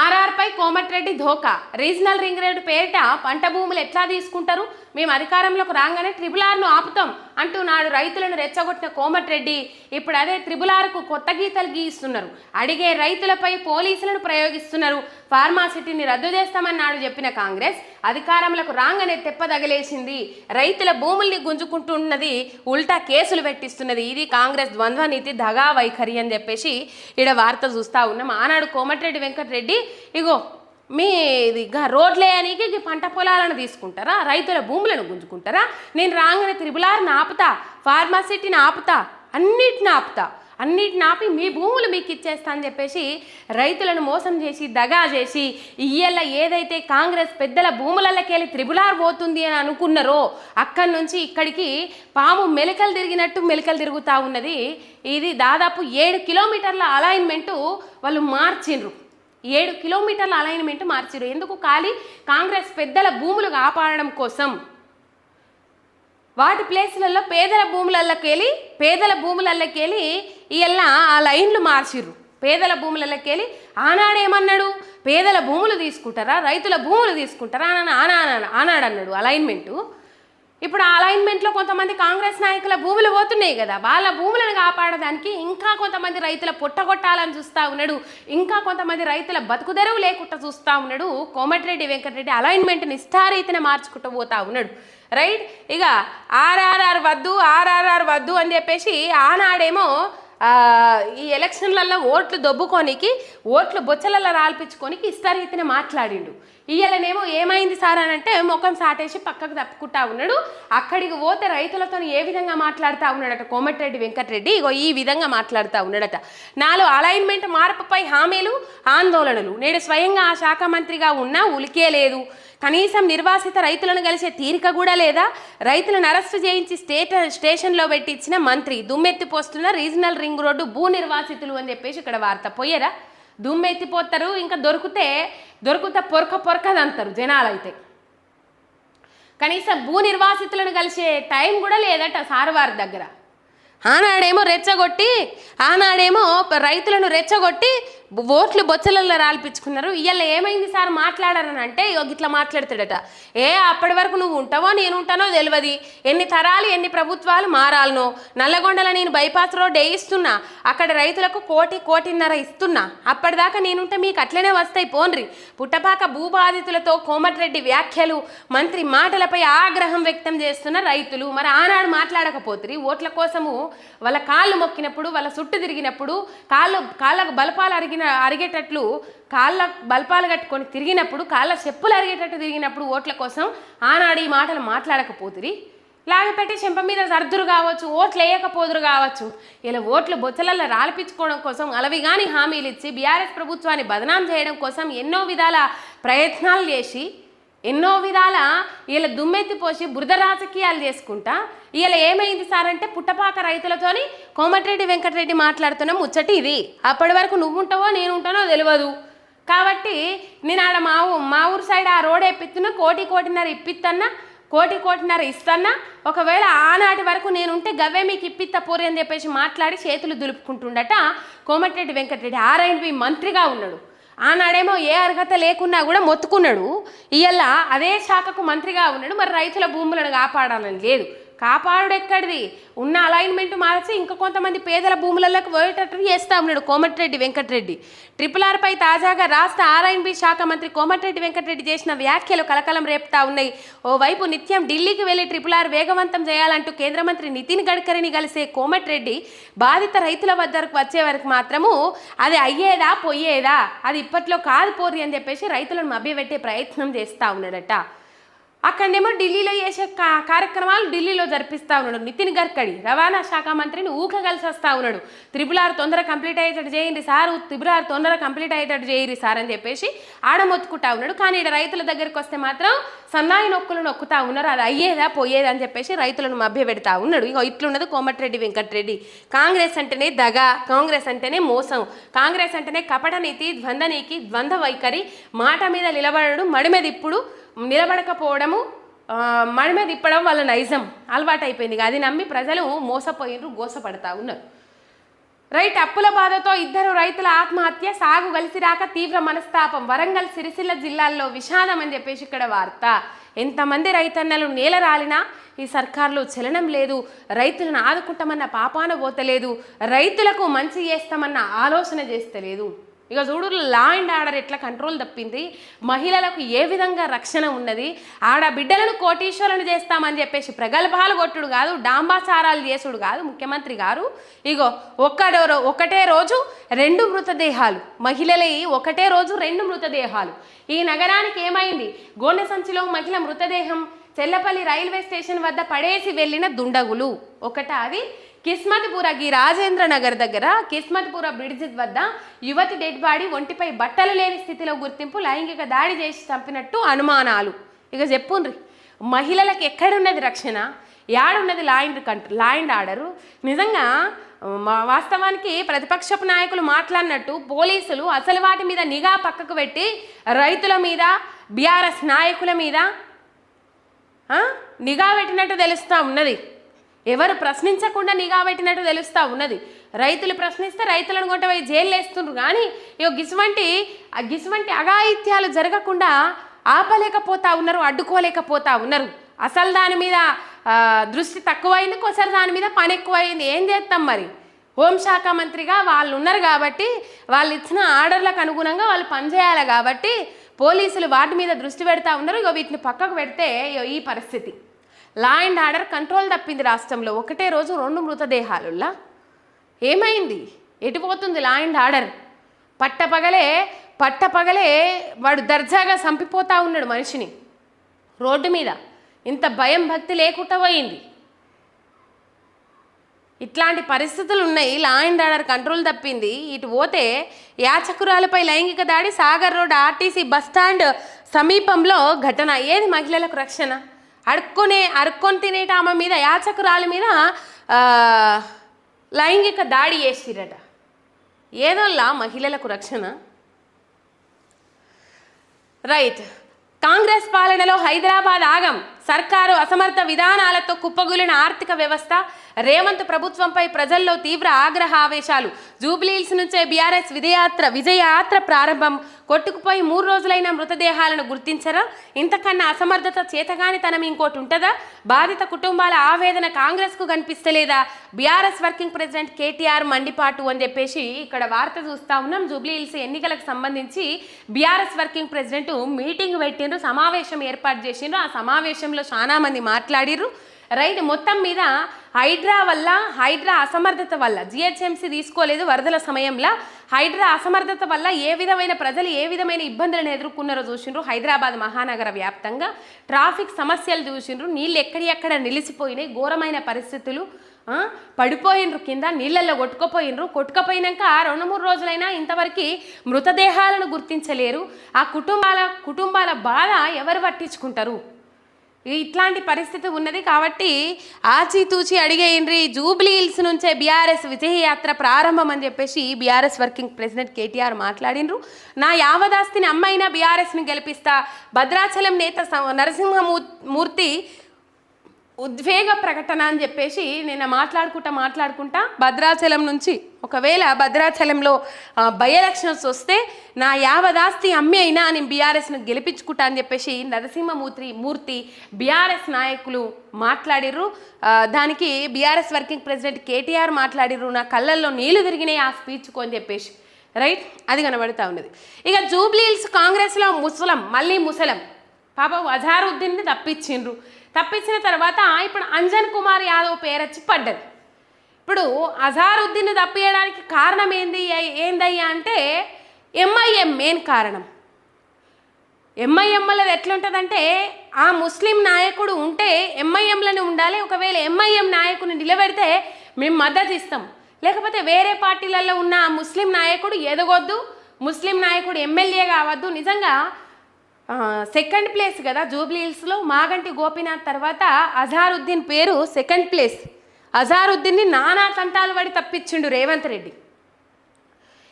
ఆర్ఆర్పై కోమటిరెడ్డి ధోకా. రీజనల్ రింగ్ రోడ్ పేరిట పంట భూములు ఎట్లా తీసుకుంటారు? మేము అధికారంలోకి రాగానే ట్రిపుల్ ఆర్ను ఆపుతాం అంటూ నాడు రైతులను రెచ్చగొట్టిన కోమటిరెడ్డి ఇప్పుడు అదే ట్రిపుల్ ఆర్కు కొత్త గీతలు గీయిస్తున్నారు. అడిగే రైతులపై పోలీసులను ప్రయోగిస్తున్నారు. ఫార్మాసిటీని రద్దు చేస్తామని నాడు చెప్పిన కాంగ్రెస్. అధికారంలోకి రాగానే తెప్పదగలేసింది రైతుల భూముల్ని గుంజుకుంటున్నది ఉల్టా కేసులు పెట్టిస్తున్నది. ఇది కాంగ్రెస్ ద్వంద్వ నీతి దగా వైఖరి అని చెప్పేసి ఈడ వార్త చూస్తా ఉన్నాం. ఆనాడు కోమటిరెడ్డి వెంకటరెడ్డి ఇగో మీ ఇది గా రోడ్లేయనికి పంట పొలాలను తీసుకుంటారా? రైతుల భూములను గుంజుకుంటారా? నేను రాగానే త్రిబులారిని ఆపుతా ఫార్మాసిటీని ఆపుతా అన్నిటిని ఆపుతా. అన్నిటిని ఆపి మీ భూములు మీకు ఇచ్చేస్తా అని చెప్పేసి రైతులను మోసం చేసి దగా చేసి ఇయ్యల ఏదైతే కాంగ్రెస్ పెద్దల భూములకెళ్ళి త్రిబులార్ పోతుంది అని అనుకున్నారో అక్కడి నుంచి ఇక్కడికి పాము మెలికలు తిరిగినట్టు మెలికలు తిరుగుతూ ఉన్నది. ఇది దాదాపు ఏడు కిలోమీటర్ల అలైన్మెంటు వాళ్ళు మార్చిండ్రు ఏడు కిలోమీటర్ల అలైన్మెంట్ మార్చిరు ఎందుకు ఖాళీ? కాంగ్రెస్ పెద్దల భూములు కాపాడడం కోసం. వాటి ప్లేస్లలో పేదల భూములలోకి వెళ్ళి పేదల భూములలోకి వెళ్ళి ఇవల్ల ఆ లైన్లు మార్చిర్రు. పేదల భూములలోకి వెళ్ళి ఆనాడేమన్నాడు పేదల భూములు తీసుకుంటారా? రైతుల భూములు తీసుకుంటారా? అని ఆనా ఆనాడు అన్నాడు అలైన్మెంటు ఇప్పుడు ఆ అలైన్మెంట్లో కొంతమంది కాంగ్రెస్ నాయకుల భూములు పోతున్నాయి కదా. వాళ్ళ భూములను కాపాడడానికి ఇంకా కొంతమంది రైతుల పొట్టగొట్టాలని చూస్తూ ఉన్నాడు. ఇంకా కొంతమంది రైతుల బతుకుదెరవు లేకుండా చూస్తూ ఉన్నాడు. కోమటిరెడ్డి వెంకటరెడ్డి అలైన్మెంట్ని ఇష్టారీతిన మార్చుకుంటూ పోతా ఉన్నాడు. రైట్? ఇక ఆర్ఆర్ఆర్ వద్దు ఆర్ఆర్ఆర్ వద్దు అని చెప్పేసి ఆనాడేమో ఈ ఎలక్షన్లలో ఓట్లు దొబ్బుకోనికి ఓట్లు బొచ్చలలో రాల్పించుకోనికి ఇష్టారీతిన మాట్లాడిండు. ఇయ్యలనేమో ఏమైంది సార్ అని అంటే ముఖం సాటేసి పక్కకు తప్పుకుంటా ఉన్నాడు. అక్కడికి పోతే రైతులతో ఏ విధంగా మాట్లాడుతూ ఉన్నాడట? కోమటిరెడ్డి వెంకటరెడ్డి ఇగో ఈ విధంగా మాట్లాడుతూ ఉన్నాడట. నాలో అలైన్మెంట్ మార్పుపై హామీలు ఆందోళనలు. నేడు స్వయంగా ఆ శాఖ మంత్రిగా ఉన్నా ఉలికే లేదు. కనీసం నిర్వాసిత రైతులను కలిసే తీరిక కూడా లేదా? రైతులను అరెస్టు చేయించి స్టేట స్టేషన్లో పెట్టించిన మంత్రి దుమ్మెత్తిపోస్తున్న రీజనల్ రింగ్ రోడ్డు భూ నిర్వాసితులు అని చెప్పేసి ఇక్కడ వార్త పోయారా? దుమ్మెత్తిపోతారు ఇంకా దొరికితే దొరికితే పొరక పొరకదంటారు జనాలు అయితే కనీసం భూ నిర్వాసితులను కలిసే టైం కూడా లేదట సార్ వారి దగ్గర. ఆనాడేమో రెచ్చగొట్టి ఆనాడేమో రైతులను రెచ్చగొట్టి ఓట్లు బొచ్చలలో రాల్పించుకున్నారు. ఇవాళ ఏమైంది సార్ మాట్లాడారని అంటే ఇగో ఇట్లా మాట్లాడతాడట. ఏ అప్పటి వరకు నువ్వు ఉంటావో నేను ఉంటానో తెలియదు ఎన్ని తరాలు ఎన్ని ప్రభుత్వాలు మారాలనో. నల్లగొండల నేను బైపాస్ రోడ్ వేయిస్తున్నా అక్కడ రైతులకు కోటి కోటిన్నర ఇస్తున్నా. అప్పటిదాకా నేనుంటే మీకు అట్లనే వస్తాయి పోన్రి. పుట్టపాక భూబాధితులతో కోమటిరెడ్డి వ్యాఖ్యలు మంత్రి మాటలపై ఆగ్రహం వ్యక్తం చేస్తున్న రైతులు. మరి ఆనాడు మాట్లాడకపోతుంది ఓట్ల కోసము వాళ్ళ కాళ్ళు మొక్కినప్పుడు వాళ్ళ చుట్టు తిరిగినప్పుడు కాళ్ళు కాళ్ళకు బలపాలు అరిగిన అరిగేటట్లు కాళ్ళ బల్పాలు కట్టుకొని తిరిగినప్పుడు కాళ్ళ చెప్పులు అరిగేటట్టు తిరిగినప్పుడు ఓట్ల కోసం ఆనాడు ఈ మాటలు మాట్లాడకపోతురి. లాగపెట్టి చెంప మీద సర్దురు కావచ్చు ఓట్లు వేయకపోదురు కావచ్చు ఇలా ఓట్లు బొచ్చలల్లో రాలిపించుకోవడం కోసం అలవిగాని హామీలు ఇచ్చి బీఆర్ఎస్ ప్రభుత్వాన్ని బదనాం చేయడం కోసం ఎన్నో విధాల ప్రయత్నాలు చేసి ఎన్నో విధాల వీళ్ళ దుమ్మెత్తిపోసి బురద రాజకీయాలు చేసుకుంటా వీళ్ళ ఏమైంది సార్ అంటే పుట్టపాక రైతులతోని కోమటిరెడ్డి వెంకటరెడ్డి మాట్లాడుతున్న ముచ్చటి ఇది. అప్పటి వరకు నువ్వు ఉంటావో నేను ఉంటానో తెలియదు కాబట్టి నేను ఆడ మా ఊ మా ఊరు సైడ్ ఆ రోడ్ ఎప్పిస్తున్నా కోటి కోటిన్నర ఇప్పిత్తన్నా కోటి కోటిన్నర ఇస్తన్నా ఒకవేళ ఆనాటి వరకు నేనుంటే గవ్వే మీకు ఇప్పిత్త పోరి అని చెప్పేసి మాట్లాడి చేతులు దులుపుకుంటుండట కోమటిరెడ్డి వెంకటరెడ్డి. ఆర్ఐన్బి మంత్రిగా ఉన్నాడు. ఆనాడేమో ఏ అర్హత లేకున్నా కూడా మొత్తుకున్నాడు. ఇవాళ అదే శాఖకు మంత్రిగా ఉన్నాడు. మరి రైతుల భూములను కాపాడాలని లేదు. కాపాడుడెక్కడిది? ఉన్న అలైన్మెంట్ మార్చి ఇంకా కొంతమంది పేదల భూములలోకి పోయేటట్టు చేస్తా ఉన్నాడు కోమటిరెడ్డి వెంకటరెడ్డి. ట్రిపుల్ ఆర్పై తాజాగా రాష్ట్ర ఆర్ఐన్బి శాఖ మంత్రి కోమటిరెడ్డి వెంకటరెడ్డి చేసిన వ్యాఖ్యలు కలకలం రేపుతా ఉన్నాయి. ఓవైపు నిత్యం ఢిల్లీకి వెళ్ళి ట్రిపుల్ ఆర్ వేగవంతం చేయాలంటూ కేంద్ర మంత్రి నితిన్ గడ్కరీని కలిసే కోమటిరెడ్డి బాధిత రైతుల వద్దకు వచ్చే వరకు మాత్రము అది అయ్యేదా పోయేదా? అది ఇప్పట్లో కాదు పోరి అని చెప్పేసి రైతులను మభ్యపెట్టే ప్రయత్నం చేస్తూ ఉన్నాడట. అక్కడనేమో ఢిల్లీలో చేసే కార్యక్రమాలు ఢిల్లీలో జరిపిస్తా ఉన్నాడు. నితిన్ గడ్కరీ రవాణా శాఖ మంత్రిని ఊక కలిసి వస్తా ఉన్నాడు. త్రిపుల్ ఆర్ తొందర కంప్లీట్ అయ్యేటట్టు చేయండి సార్. త్రిపుల్ ఆర్ తొందర కంప్లీట్ అయ్యేటట్టు చేయరు సార్ అని చెప్పేసి ఆడమొత్తుకుంటా ఉన్నాడు. కానీ ఇక్కడ రైతుల దగ్గరికి వస్తే మాత్రం సన్నాయి నొక్కులు నొక్కుతా ఉన్నారు. అది అయ్యేదా పోయేదా అని చెప్పేసి రైతులను మభ్య పెడతా ఉన్నాడు. ఇంకో ఇట్లున్నది కోమటిరెడ్డి వెంకటరెడ్డి. కాంగ్రెస్ అంటేనే దగ కాంగ్రెస్ అంటేనే మోసం. కాంగ్రెస్ అంటేనే కపట నీతి ద్వంద్వనీకి ద్వంద్వ వైఖరి. మాట మీద నిలబడడు మడి మీద ఇప్పుడు నిలబడకపోవడము ఆ, మీద ఇప్పడం వాళ్ళ నైజం అలవాటైపోయింది. అది నమ్మి ప్రజలు మోసపోయినరు గోసపడతా ఉన్నారు. రైట్ అప్పుల బాధతో ఇద్దరు రైతుల ఆత్మహత్య సాగు కలిసి రాక తీవ్ర మనస్తాపం. వరంగల్ సిరిసిల్ల జిల్లాల్లో విషాదం అని చెప్పేసి ఇక్కడ వార్త. ఎంతమంది రైతన్నలు నేల రాలినా ఈ సర్కార్లో చలనం లేదు. రైతులను ఆదుకుంటామన్న పాపాన పోతలేదు. రైతులకు మంచి చేస్తామన్న ఆలోచన చేస్తలేదు. ఇక చూడు లా అండ్ ఆర్డర్ ఎట్లా కంట్రోల్ తప్పింది? మహిళలకు ఏ విధంగా రక్షణ ఉన్నది? ఆడ బిడ్డలను కోటీశ్వరులను చేస్తామని చెప్పేసి ప్రగల్భాలు కొట్టుడు కాదు డాంబాచారాలు చేసుడు కాదు ముఖ్యమంత్రి గారు. ఇగో ఒక్కడో ఒకటే రోజు రెండు మృతదేహాలు. మహిళలై ఒకటే రోజు రెండు మృతదేహాలు. ఈ నగరానికి ఏమైంది? గోనె సంచిలో మహిళ మృతదేహం చెల్లపల్లి రైల్వే స్టేషన్ వద్ద పడేసి వెళ్ళిన దుండగులు. ఒకట అది కిస్మత్పురకి రాజేంద్ర నగర్ దగ్గర కిస్మత్పుర బ్రిడ్జ్ వద్ద యువతి డెడ్ బాడీ ఒంటిపై బట్టలు లేని స్థితిలో గుర్తింపు లైంగిక దాడి చేసి చంపినట్టు అనుమానాలు. ఇక చెప్పుండ్రి. మహిళలకు ఎక్కడున్నది రక్షణ? యాడున్నది law and country law and order నిజంగా మా- వాస్తవానికి ప్రతిపక్షపు నాయకులు మాట్లాడినట్టు పోలీసులు అసలు వాటి మీద నిఘా పక్కకు పెట్టి రైతుల మీద బీఆర్ఎస్ నాయకుల మీద నిఘా పెట్టినట్టు తెలుస్తూ ఉన్నది. ఎవరు ప్రశ్నించకుండా నిఘా పెట్టినట్టు తెలుస్తూ ఉన్నది. రైతులు ప్రశ్నిస్తే రైతులను కొంట పోయి జైలు వేస్తుండ్రు. కానీ ఇక గిసువంటి ఆ గిసువంటి అఘాయిత్యాలు జరగకుండా ఆపలేకపోతా ఉన్నారు అడ్డుకోలేకపోతా ఉన్నారు. అసలు దాని మీద దృష్టి తక్కువైంది ఒకసారి దాని మీద పని ఎక్కువైంది. ఏం చేస్తాం మరి? హోంశాఖ మంత్రిగా వాళ్ళు ఉన్నారు కాబట్టి వాళ్ళు ఇచ్చిన ఆర్డర్లకు అనుగుణంగా వాళ్ళు పనిచేయాలి కాబట్టి పోలీసులు వాటి మీద దృష్టి పెడతా ఉన్నారు. ఇక వీటిని పక్కకు పెడితే ఈ పరిస్థితి. లా అండ్ ఆర్డర్ కంట్రోల్ తప్పింది రాష్ట్రంలో. ఒకటే రోజు రెండు మృతదేహాలులా ఏమైంది? ఎటుపోతుంది లా అండ్ ఆర్డర్ పట్టపగలే పట్టపగలే వాడు దర్జాగా చంపిపోతా ఉన్నాడు మనిషిని. రోడ్డు మీద. ఇంత భయం భక్తి లేకుండా పోయింది. ఇట్లాంటి పరిస్థితులు ఉన్నాయి లా అండ్ ఆర్డర్ కంట్రోల్ తప్పింది. ఇటు పోతే యాచకురాలపై లైంగిక దాడి సాగర్ రోడ్ ఆర్టీసీ బస్టాండ్ సమీపంలో ఘటన. ఏది మహిళలకు రక్షణ? అడుక్కునే అరుక్కొని తినేట ఆమె మీద యాచకురాల మీద లైంగిక దాడి చేసిరట. ఏదోలా మహిళలకు రక్షణ. రైట్. కాంగ్రెస్ పాలనలో హైదరాబాద్ ఆగం. సర్కారు అసమర్థ విధానాలతో కుప్పగులిన ఆర్థిక వ్యవస్థ రేవంత్ ప్రభుత్వంపై ప్రజల్లో తీవ్ర ఆగ్రహ ఆవేశాలు జూబ్లీహిల్స్ నుంచే బీఆర్ఎస్ విజయాత్ర విజయయాత్ర ప్రారంభం. కొట్టుకుపోయి మూడు రోజులైన మృతదేహాలను గుర్తించరా? ఇంతకన్నా అసమర్థత చేతగానితనం ఇంకోటి ఉంటుందా? బాధిత కుటుంబాల ఆవేదన కాంగ్రెస్కు కనిపిస్తలేదా? బీఆర్ఎస్ వర్కింగ్ ప్రెసిడెంట్ కేటీఆర్ మండిపాటు అని చెప్పేసి ఇక్కడ వార్త చూస్తా ఉన్నాం. జూబ్లీహిల్స్ ఎన్నికలకు సంబంధించి బీఆర్ఎస్ వర్కింగ్ ప్రెసిడెంట్ మీటింగ్ పెట్టిండ్రు సమావేశం ఏర్పాటు చేసిండ్రు. ఆ సమావేశంలో చాలా మంది మాట్లాడిర్రు. రైట్ మొత్తం మీద హైడ్రా వల్ల హైడ్రా అసమర్థత వల్ల జిహెచ్ఎంసీ తీసుకోలేదు వరదల సమయంలో. హైడ్రా అసమర్థత వల్ల ఏ విధమైన ప్రజలు ఏ విధమైన ఇబ్బందులను ఎదుర్కొన్నారో చూసిండ్రు. హైదరాబాద్ మహానగర వ్యాప్తంగా ట్రాఫిక్ సమస్యలు చూసిండ్రు. నీళ్ళు ఎక్కడి ఎక్కడ నిలిచిపోయినాయి ఘోరమైన పరిస్థితులు పడిపోయినరు కింద నీళ్ళల్లో కొట్టుకుపోయినరు కొట్టుకుపోయినాక రెండు మూడు రోజులైనా ఇంతవరకు మృతదేహాలను గుర్తించలేరు. ఆ కుటుంబాల కుటుంబాల బాధ ఎవరు పట్టించుకుంటారు? ఇట్లాంటి పరిస్థితి ఉన్నది కాబట్టి ఆచితూచి అడిగేయండ్రి జూబ్లీ హిల్స్ నుంచే బీఆర్ఎస్ విజయయాత్ర ప్రారంభం అని చెప్పేసి బీఆర్ఎస్ వర్కింగ్ ప్రెసిడెంట్ కేటీఆర్ మాట్లాడినరు నా యావదాస్తిని అమ్మైనా బీఆర్ఎస్ని గెలిపిస్తా. భద్రాచలం నేత స- నరసింహమూ- మూర్తి ఉద్వేగ ప్రకటన అని చెప్పేసి నేను మాట్లాడుకుంటా మాట్లాడుకుంటా భద్రాచలం నుంచి ఒకవేళ భద్రాచలంలో ఆ, బై ఎలక్షన్స్ వస్తే నా యావదాస్తి అమ్మి అయినా నేను బీఆర్ఎస్ను గెలిపించుకుంటా అని చెప్పేసి నరసింహమూర్తి మూర్తి బీఆర్ఎస్ నాయకులు మాట్లాడిర్రు. దానికి బీఆర్ఎస్ వర్కింగ్ ప్రెసిడెంట్ కేటీఆర్ మాట్లాడిర్రు నా కళ్ళల్లో నీళ్ళు తిరిగినాయి ఆ స్పీచ్కు అని చెప్పేసి. రైట్? అది కనబడతా ఉన్నది. ఇక జూబ్లీహిల్స్ కాంగ్రెస్లో ముసలం మళ్ళీ ముసలం. పాపం అజారుద్దీన్ని తప్పించిండ్రు. తప్పించిన తర్వాత ఇప్పుడు అంజన్ కుమార్ యాదవ్ పేరు వచ్చి పడ్డది. ఇప్పుడు అజారుద్దీన్ తప్పియడానికి కారణం ఏంది ఏందయ్యా అంటే ఎంఐఎం మెయిన్ కారణం. ఎంఐఎంలది ఎట్లుంటుందంటే ఆ ముస్లిం నాయకుడు ఉంటే ఎంఐఎంలని ఉండాలి ఒకవేళ ఎంఐఎం నాయకుని నిలబెడితే మేము మద్దతు ఇస్తాం. లేకపోతే వేరే పార్టీలలో ఉన్న ఆ ముస్లిం నాయకుడు ఎదగొద్దు ముస్లిం నాయకుడు ఎమ్మెల్యే కావద్దు. నిజంగా సెకండ్ ప్లేస్ కదా జూబ్లీ హిల్స్లో మాగంటి గోపీనాథ్ తర్వాత అజారుద్దీన్ పేరు సెకండ్ ప్లేస్ అజారుద్దీన్ని నానా తంటాలు పడి తప్పించిండు రేవంత్ రెడ్డి.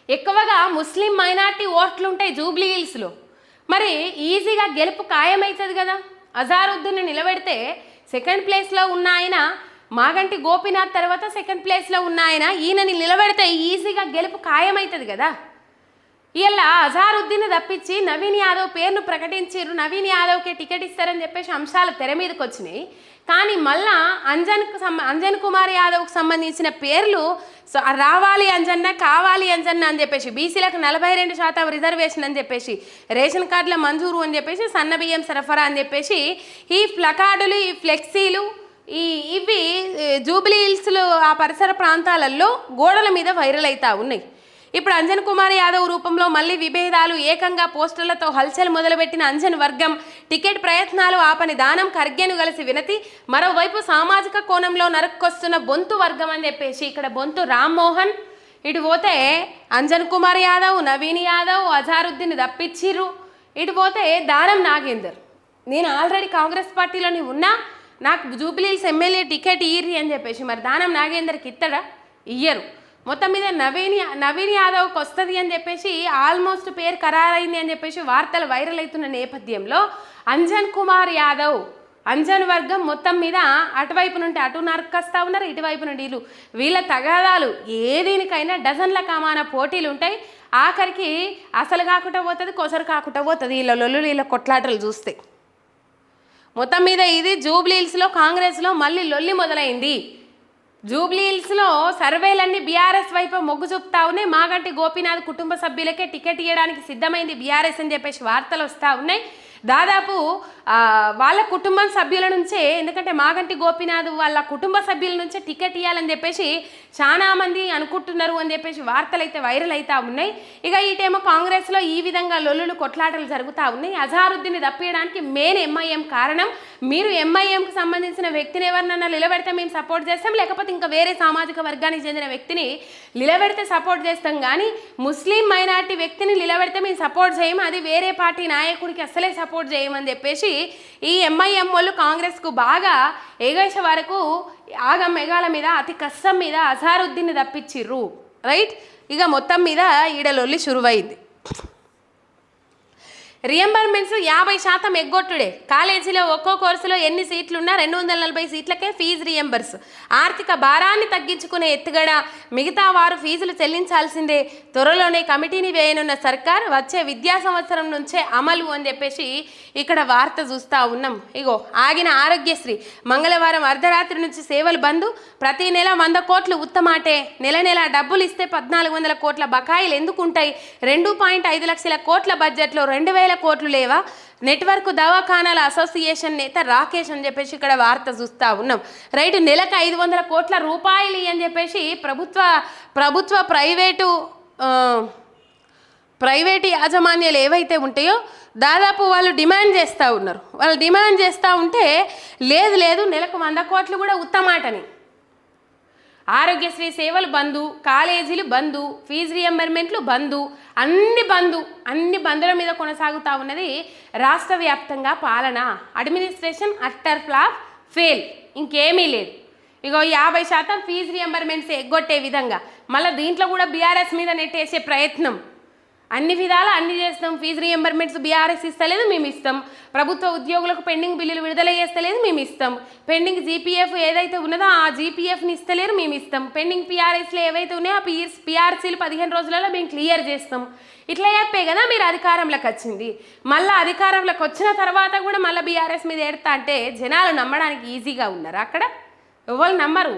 ఎక్కువగా ముస్లిం మైనార్టీ ఓట్లు ఉంటాయి జూబ్లీ హిల్స్లో. మరి ఈజీగా గెలుపు ఖాయమవుతుంది కదా. అజారుద్దీన్ నిలబెడితే సెకండ్ ప్లేస్లో ఉన్న ఆయన మాగంటి గోపీనాథ్ తర్వాత సెకండ్ ప్లేస్లో ఉన్న ఆయన ఈయనని నిలబెడితే ఈజీగా గెలుపు ఖాయమవుతుంది కదా. ఇలా అజారుద్దీన్ తప్పించి నవీన్ యాదవ్ పేరును ప్రకటించారు నవీన్ యాదవ్కి టికెట్ ఇస్తారని చెప్పేసి అంశాలు తెర మీదకి వచ్చినాయి. కానీ మళ్ళా అంజన్కు అంజన్ కుమార్ యాదవ్కు సంబంధించిన పేర్లు రావాలి అంజన్న కావాలి అంజన్న అని చెప్పేసి బీసీలకు నలభై రెండు శాతం రిజర్వేషన్ అని చెప్పేసి రేషన్ కార్డుల మంజూరు అని చెప్పేసి సన్న బియ్యం సరఫరా అని చెప్పేసి ఈ ప్లకార్డులు ఈ ఫ్లెక్సీలు ఈ ఇవి జూబ్లీ హిల్స్లో ఆ పరిసర ప్రాంతాలలో గోడల మీద వైరల్ అవుతా ఉన్నాయి. ఇప్పుడు అంజన్ కుమార్ యాదవ్ రూపంలో మళ్ళీ విభేదాలు ఏకంగా పోస్టర్లతో హల్చల్ మొదలుపెట్టిన అంజన్ వర్గం టికెట్ ప్రయత్నాలు ఆపని దానం ఖర్గేను కలిసి వినతి. మరోవైపు సామాజిక కోణంలో నరుక్కొస్తున్న బొంతు వర్గం అని చెప్పేసి ఇక్కడ బొంతు రామ్మోహన్. ఇటు పోతే అంజన్ కుమార్ యాదవ్ నవీన్ యాదవ్ అజారుద్దీన్ తప్పించిర్రు ఇటు పోతే దానం నాగేందర్. నేను ఆల్రెడీ కాంగ్రెస్ పార్టీలోని ఉన్నా నాకు జూబిలీస్ ఎమ్మెల్యే టికెట్ ఇయ్యి అని చెప్పేసి మరి దానం నాగేందర్కి ఇత్తడా? ఇయ్యరు. మొత్తం మీద నవీన్ నవీన్ యాదవ్కి వస్తుంది అని చెప్పేసి ఆల్మోస్ట్ పేరు ఖరారైంది అని చెప్పేసి వార్తలు వైరల్ అవుతున్న నేపథ్యంలో అంజన్ కుమార్ యాదవ్ అంజన్ వర్గం మొత్తం మీద అటువైపు నుండి అటు నరకస్తా ఉన్నారు ఇటువైపు నుండి వీళ్ళు వీళ్ళ తగాదాలు ఏ దీనికైనా డజన్ల కమాన పోటీలు ఉంటాయి. ఆఖరికి అసలు కాకుండా పోతుంది కొసరు కాకుండా పోతుంది వీళ్ళ లొల్లు వీళ్ళ కొట్లాటలు చూస్తే. మొత్తం మీద ఇది జూబ్లీల్స్లో కాంగ్రెస్లో మళ్ళీ లొల్లి మొదలైంది. జూబ్లీహిల్స్లో సర్వేలన్నీ బీఆర్ఎస్ వైపు మొగ్గు చూపుతా ఉన్నాయి. మాగంటి గోపీనాథ్ కుటుంబ సభ్యులకే టికెట్ ఇవ్వడానికి సిద్ధమైంది బీఆర్ఎస్ అని చెప్పేసి వార్తలు వస్తూ ఉన్నాయి. దాదాపు వాళ్ళ కుటుంబం సభ్యుల నుంచే ఎందుకంటే మాగంటి గోపీనాథ్ వాళ్ళ కుటుంబ సభ్యుల నుంచే టికెట్ ఇవ్వాలని చెప్పేసి చాలామంది అనుకుంటున్నారు అని చెప్పేసి వార్తలు అయితే వైరల్ అవుతా ఉన్నాయి. ఇక ఈటేమో కాంగ్రెస్లో ఈ విధంగా లొల్లులు కొట్లాటలు జరుగుతూ ఉన్నాయి. అజారుద్దీన్ని తప్పియడానికి మెయిన్ ఎంఐఎం కారణం మీరు ఎంఐఎంకి సంబంధించిన వ్యక్తిని ఎవరినన్నా నిలబెడితే మేము సపోర్ట్ చేస్తాం లేకపోతే ఇంకా వేరే సామాజిక వర్గానికి చెందిన వ్యక్తిని నిలబెడితే సపోర్ట్ చేస్తాం. కానీ ముస్లిం మైనార్టీ వ్యక్తిని నిలబెడితే మేము సపోర్ట్ చేయము అది వేరే పార్టీ నాయకుడికి అసలే సపోర్ట్ చేయమని చెప్పేసి ఈ ఎంఐఎం వాళ్ళు కాంగ్రెస్కు బాగా ఏగేసే వరకు ఆగం మెగాల మీద అతి కష్టం మీద అజారుద్దీన్ని తప్పించిర్రు. రైట్ ఇక మొత్తం మీద ఈడలొల్లి శురువైంది. రియంబర్మెంట్స్ యాభై శాతం ఎగ్గొట్టుడే. కాలేజీలో ఒక్కో కోర్సులో ఎన్ని సీట్లు ఉన్నా రెండు వందల నలభై సీట్లకే ఫీజు రియంబర్స్ ఆర్థిక భారాన్ని తగ్గించుకునే ఎత్తుగడ మిగతా వారు ఫీజులు చెల్లించాల్సిందే. త్వరలోనే కమిటీని వేయనున్న సర్కార్ వచ్చే విద్యా సంవత్సరం నుంచే అమలు అని చెప్పేసి ఇక్కడ వార్త చూస్తూ ఉన్నాం. ఇగో ఆగిన ఆరోగ్యశ్రీ. మంగళవారం అర్ధరాత్రి నుంచి సేవలు బంద్. ప్రతి నెల వంద కోట్లు ఉత్తమాటే. నెల నెల డబ్బులు ఇస్తే పద్నాలుగు వందల కోట్ల బకాయిలు ఎందుకు ఉంటాయి రెండు పాయింట్ ఐదు లక్షల కోట్ల బడ్జెట్లో రెండు వేల కోట్లు లేవా? నెట్వర్క్ దవాఖానాల అసోసియేషన్ నేత రాకేష్ అని చెప్పేసి ఇక్కడ వార్త చూస్తూ ఉన్నాం. రైట్ నెలకు ఐదు వందల కోట్ల రూపాయలు అని చెప్పేసి ప్రభుత్వ ప్రభుత్వ ప్రైవేటు ప్రైవేటు యాజమాన్యాలు ఏవైతే ఉంటాయో దాదాపు వాళ్ళు డిమాండ్ చేస్తూ ఉన్నారు. వాళ్ళు డిమాండ్ చేస్తూ ఉంటే లేదు లేదు నెలకు వంద కోట్లు కూడా ఉత్తమాటని. ఆరోగ్యశ్రీ సేవలు బంధు కాలేజీలు బంధు ఫీజు రియంబర్మెంట్లు బంధు అన్ని బంధు అన్ని బంధుల మీద కొనసాగుతూ ఉన్నది రాష్ట్ర వ్యాప్తంగా పాలన. Administration utter flop fail. ఇంకేమీ లేదు. ఇగో యాభై శాతం ఫీజు రియంబర్మెంట్స్ ఎగ్గొట్టే విధంగా. మళ్ళీ దీంట్లో కూడా బీఆర్ఎస్ మీద నెట్టేసే ప్రయత్నం. అన్ని విధాలు అన్ని చేస్తాం. ఫీజు రియంబర్మెంట్స్ బీఆర్ఎస్ ఇస్తలేదు మేము ఇస్తాం. ప్రభుత్వ ఉద్యోగులకు పెండింగ్ బిల్లులు విడుదల చేస్తలేదు మేము ఇస్తాం. పెండింగ్ జీపీఎఫ్ ఏదైతే ఉన్నదో ఆ జీపీఎఫ్ని ఇస్తలేరు మేము ఇస్తాం. పెండింగ్ పీఆర్ఎస్లు ఏవైతే ఉన్నాయో ఆ పీఎస్ పీఆర్సీలు పదిహేను రోజులలో మేము క్లియర్ చేస్తాం. ఇట్లా చెప్పే కదా మీరు అధికారంలోకి వచ్చింది. మళ్ళీ అధికారంలోకి వచ్చిన తర్వాత కూడా మళ్ళీ బీఆర్ఎస్ మీద ఏడతా అంటే జనాలు నమ్మడానికి ఈజీగా ఉన్నారు. అక్కడ ఎవరు నమ్మరు.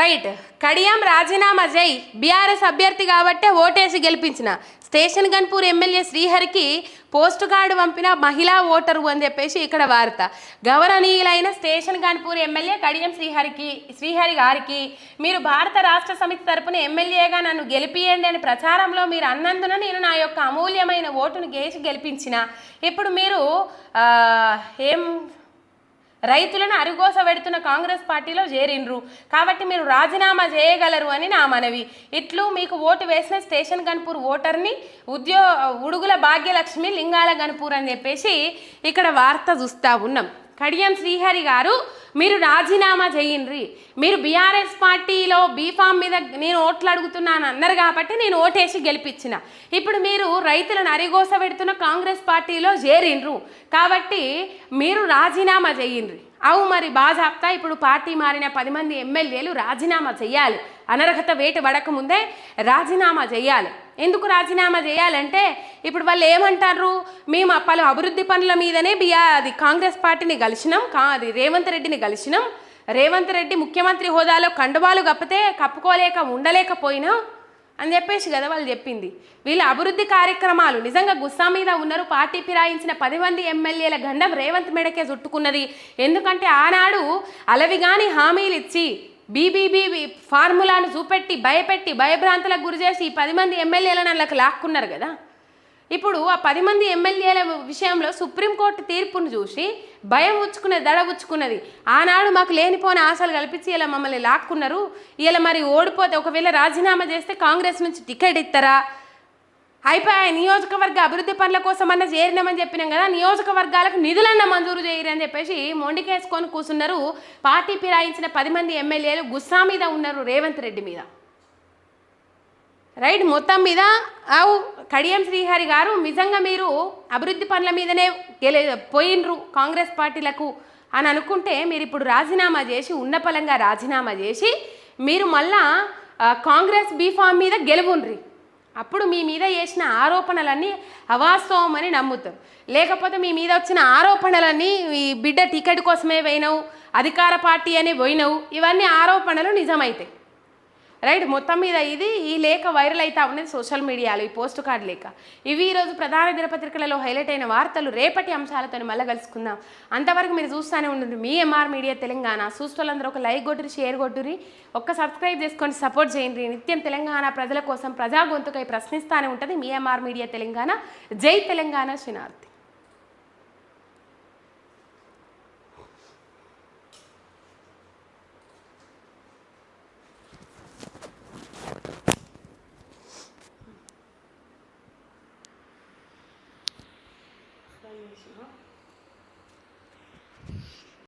రైట్. కడియం రాజీనామా జై. బీఆర్ఎస్ అభ్యర్థి కాబట్టే ఓటేసి గెలిపించిన స్టేషన్ గన్పూర్ ఎమ్మెల్యే శ్రీహరికి పోస్ట్ కార్డు పంపిన మహిళా ఓటరు అని చెప్పేసి ఇక్కడ వార్త. గౌరవనీయులైన స్టేషన్ గన్పూర్ ఎమ్మెల్యే కడియం శ్రీహరికి శ్రీహరి గారికి మీరు భారత రాష్ట్ర సమితి తరపున ఎమ్మెల్యేగా నన్ను గెలిపియండి అని ప్రచారంలో మీరు అన్నందున నేను నా యొక్క అమూల్యమైన ఓటును గేసి గెలిపించిన. ఇప్పుడు మీరు ఏం రైతులను అరుగోస పెడుతున్న కాంగ్రెస్ పార్టీలో చేరిండ్రు. కాబట్టి మీరు రాజీనామా చేయగలరు అని నా మనవి. ఇట్లు మీకు ఓటు వేసిన స్టేషన్ గన్పూర్ ఓటర్ని ఉద్యో ఉడుగుల భాగ్యలక్ష్మి లింగాల గన్పూర్ అని చెప్పేసి ఇక్కడ వార్త చూస్తా ఉన్నాం. కడియం శ్రీహరి గారు మీరు రాజీనామా చేయండ్రి మీరు బీఆర్ఎస్ పార్టీలో బీఫామ్ మీద నేను ఓట్లు అడుగుతున్నాను అన్నారు కాబట్టి నేను ఓటేసి గెలిపించిన. ఇప్పుడు మీరు రైతులను అరిగోస పెడుతున్న కాంగ్రెస్ పార్టీలో చేరిండ్రు. కాబట్టి మీరు రాజీనామా చేయండ్రి అవు మరి బాజాప్తా ఇప్పుడు పార్టీ మారిన పది మంది ఎమ్మెల్యేలు రాజీనామా చేయాలి. అనర్హత వేటు పడకముందే రాజీనామా చేయాలి. ఎందుకు రాజీనామా చేయాలంటే ఇప్పుడు వాళ్ళు ఏమంటారు? మేము పలు అభివృద్ధి పనుల మీదనే బియా అది కాంగ్రెస్ పార్టీని కలిసినాం కా అది రేవంత్ రెడ్డిని కలిసినాం. రేవంత్ రెడ్డి ముఖ్యమంత్రి హోదాలో కండువాలు కప్పితే కప్పుకోలేక ఉండలేకపోయినాం అని చెప్పేసి కదా వాళ్ళు చెప్పింది. వీళ్ళ అభివృద్ధి కార్యక్రమాలు నిజంగా గుస్సా మీద ఉన్నారు. పార్టీ ఫిరాయించిన పది మంది ఎమ్మెల్యేల గండం రేవంత్ మెడకే చుట్టుకున్నది. ఎందుకంటే ఆనాడు అలవిగాని హామీలు ఇచ్చి బీబీబీ ఫార్ములాను చూపెట్టి భయపెట్టి భయభ్రాంతులకు గురి చేసి ఈ పది మంది ఎమ్మెల్యేలను వాళ్ళకి లాక్కున్నారు కదా. ఇప్పుడు ఆ పది మంది ఎమ్మెల్యేల విషయంలో సుప్రీంకోర్టు తీర్పును చూసి భయం ఉచ్చుకున్నది దడ ఉచ్చుకున్నది. ఆనాడు మాకు లేనిపోని ఆశలు కల్పించి ఇలా మమ్మల్ని లాక్కున్నారు. ఇలా మరి ఓడిపోతే ఒకవేళ రాజీనామా చేస్తే కాంగ్రెస్ నుంచి టికెట్ ఇస్తారా? అయిపోయి నియోజకవర్గ అభివృద్ధి పనుల కోసం అన్న చేరినామని చెప్పినాం కదా నియోజకవర్గాలకు నిధులన్న మంజూరు చేయరని చెప్పేసి మొండికేసుకొని కూర్చున్నారు పార్టీ పిరాయించిన పది మంది ఎమ్మెల్యేలు గుస్సా మీద ఉన్నారు రేవంత్ రెడ్డి మీద. రైట్? మొత్తం మీద ఆవు కడియం శ్రీహరి గారు నిజంగా మీరు అభివృద్ధి పనుల మీదనే గెలి పోయినరు కాంగ్రెస్ పార్టీలకు అని అనుకుంటే మీరు ఇప్పుడు రాజీనామా చేసి ఉన్నపలంగా రాజీనామా చేసి మీరు మళ్ళా కాంగ్రెస్ బీఫామ్ మీద గెలువుండ్రి. అప్పుడు మీ మీద చేసిన ఆరోపణలన్నీ అవాస్తవం అని నమ్ముతారు లేకపోతే మీ మీద వచ్చిన ఆరోపణలన్నీ ఈ బిడ్డ టికెట్ కోసమే పోయినావు అధికార పార్టీ అని పోయినావు. ఇవన్నీ ఆరోపణలు నిజమవుతాయి రైట్? మొత్తం మీద ఇది ఈ లేఖ వైరల్ అవుతా ఉన్నది సోషల్ మీడియాలో ఈ పోస్ట్ కార్డ్ లేఖ. ఇవి ఈరోజు ప్రధాన దినపత్రికలలో హైలైట్ అయిన వార్తలు రేపటి అంశాలతో మళ్ళీ కలుసుకుందాం. అంతవరకు మీరు చూస్తూనే ఉండండి. మీ ఎంఆర్ మీడియా తెలంగాణ. చూస్తోళ్ళందరూ ఒక లైక్ కొట్టురి షేర్ కొట్టురి ఒక్క సబ్స్క్రైబ్ చేసుకొని సపోర్ట్ చేయండి. నిత్యం తెలంగాణ ప్రజల కోసం ప్రజా గొంతుకై ప్రశ్నిస్తానే ఉంటుంది మీ ఎంఆర్ మీడియా తెలంగాణ. జై తెలంగాణ శనార్థి